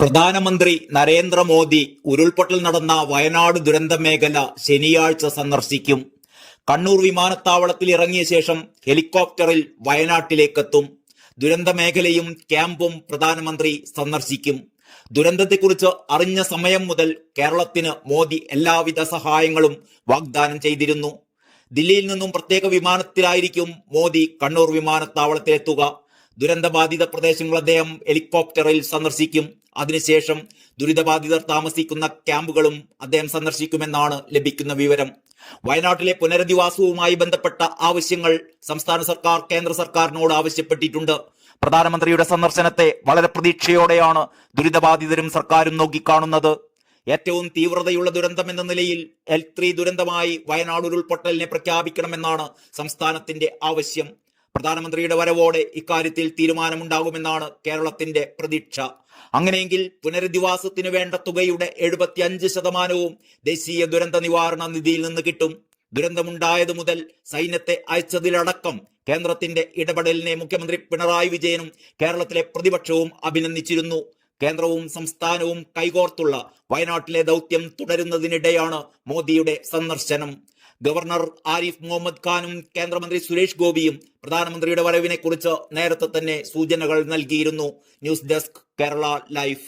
പ്രധാനമന്ത്രി നരേന്ദ്രമോദി ഉരുൾപൊട്ടൽ നടന്ന വയനാട് ദുരന്ത മേഖല ശനിയാഴ്ച സന്ദർശിക്കും. കണ്ണൂർ വിമാനത്താവളത്തിൽ ഇറങ്ങിയ ശേഷം ഹെലികോപ്റ്ററിൽ വയനാട്ടിലേക്കെത്തും. ദുരന്ത മേഖലയും ക്യാമ്പും പ്രധാനമന്ത്രി സന്ദർശിക്കും. ദുരന്തത്തെക്കുറിച്ച് അറിഞ്ഞ സമയം മുതൽ കേരളത്തിന് മോദി എല്ലാവിധ സഹായങ്ങളും വാഗ്ദാനം ചെയ്തിരുന്നു. ദില്ലിയിൽ നിന്നും പ്രത്യേക വിമാനത്തിലായിരിക്കും മോദി കണ്ണൂർ വിമാനത്താവളത്തിലെത്തുക. ദുരന്തബാധിത പ്രദേശങ്ങൾ അദ്ദേഹം ഹെലികോപ്റ്ററിൽ സന്ദർശിക്കും. അതിനുശേഷം ദുരിതബാധിതർ താമസിക്കുന്ന ക്യാമ്പുകളും അദ്ദേഹം സന്ദർശിക്കുമെന്നാണ് ലഭിക്കുന്ന വിവരം. വയനാട്ടിലെ പുനരധിവാസവുമായി ബന്ധപ്പെട്ട ആവശ്യങ്ങൾ സംസ്ഥാന സർക്കാർ കേന്ദ്ര സർക്കാരിനോട് ആവശ്യപ്പെട്ടിട്ടുണ്ട്. പ്രധാനമന്ത്രിയുടെ സന്ദർശനത്തെ വളരെ പ്രതീക്ഷയോടെയാണ് ദുരിതബാധിതരും സർക്കാരും നോക്കിക്കാണുന്നത്. ഏറ്റവും തീവ്രതയുള്ള ദുരന്തം എന്ന നിലയിൽ എൽ ത്രീ ദുരന്തമായി വയനാട് ഉരുൾപൊട്ടലിനെ പ്രഖ്യാപിക്കണമെന്നാണ് സംസ്ഥാനത്തിന്റെ ആവശ്യം. പ്രധാനമന്ത്രിയുടെ വരവോടെ ഇക്കാര്യത്തിൽ തീരുമാനമുണ്ടാകുമെന്നാണ് കേരളത്തിന്റെ പ്രതീക്ഷ. അങ്ങനെയെങ്കിൽ പുനരധിവാസത്തിന് വേണ്ട തുകയുടെ എഴുപത്തിയഞ്ച് ശതമാനവും ദേശീയ ദുരന്ത നിവാരണ നിധിയിൽ നിന്ന് കിട്ടും. ദുരന്തമുണ്ടായത് മുതൽ സൈന്യത്തെ അയച്ചതിലടക്കം കേന്ദ്രത്തിന്റെ ഇടപെടലിനെ മുഖ്യമന്ത്രി പിണറായി വിജയനും കേരളത്തിലെ പ്രതിപക്ഷവും അഭിനന്ദിച്ചിരുന്നു. കേന്ദ്രവും സംസ്ഥാനവും കൈകോർത്തുള്ള വയനാട്ടിലെ ദൗത്യം തുടരുന്നതിനിടെയാണ് മോദിയുടെ സന്ദർശനം. ഗവർണർ ആരിഫ് മുഹമ്മദ് ഖാനും കേന്ദ്രമന്ത്രി സുരേഷ് ഗോപിയും പ്രധാനമന്ത്രിയുടെ വരവിനെ കുറിച്ച് നേരത്തെ തന്നെ സൂചനകൾ നൽകിയിരുന്നു. News desk Kerala life.